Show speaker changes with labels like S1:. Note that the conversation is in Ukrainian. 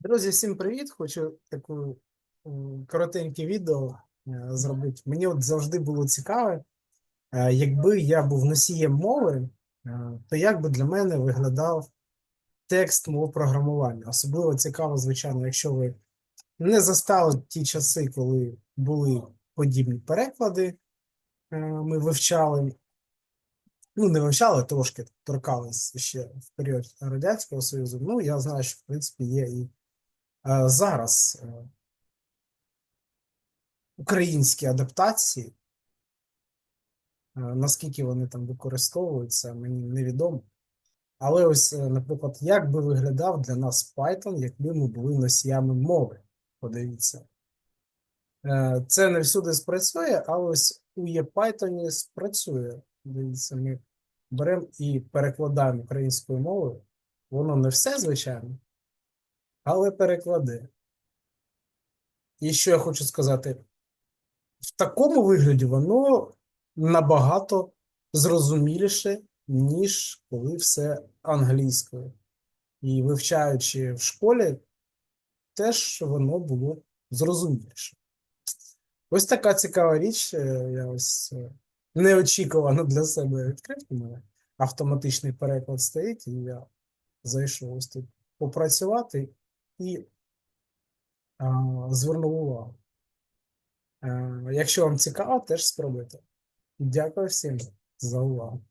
S1: Друзі, всім привіт! Хочу таку коротеньке відео е, зробити. Мені от завжди було цікаве, е, якби я був носієм мови, е, то як би для мене виглядав текст мого програмування. Особливо цікаво, звичайно, якщо ви не застали ті часи, коли були подібні переклади, е, ми вивчали. Ну, не вивчали, трошки торкались ще в період Радянського Союзу. Ну, я знаю, що в принципі є і Е, Зараз е, українські адаптації, е, наскільки вони там використовуються, мені невідомо. Але ось, е, наприклад, як би виглядав для нас Python, якби ми були носіями мови? Подивіться. Е, Це не всюди спрацює, але ось у ePython спрацює. Дивіться, ми беремо і перекладаємо українською мовою. Воно не все, звичайно, але перекладе. І що я хочу сказати, в такому вигляді воно набагато зрозуміліше, ніж коли все англійською. І вивчаючи в школі, теж воно було зрозуміліше. Ось така цікава річ. е, Я ось е, неочікувано для себе відкрив. У мене автоматичний переклад стоїть, і я зайшов ось тут попрацювати і а, звернув увагу. Е, Якщо вам цікаво, теж спробуйте. Дякую всім за увагу.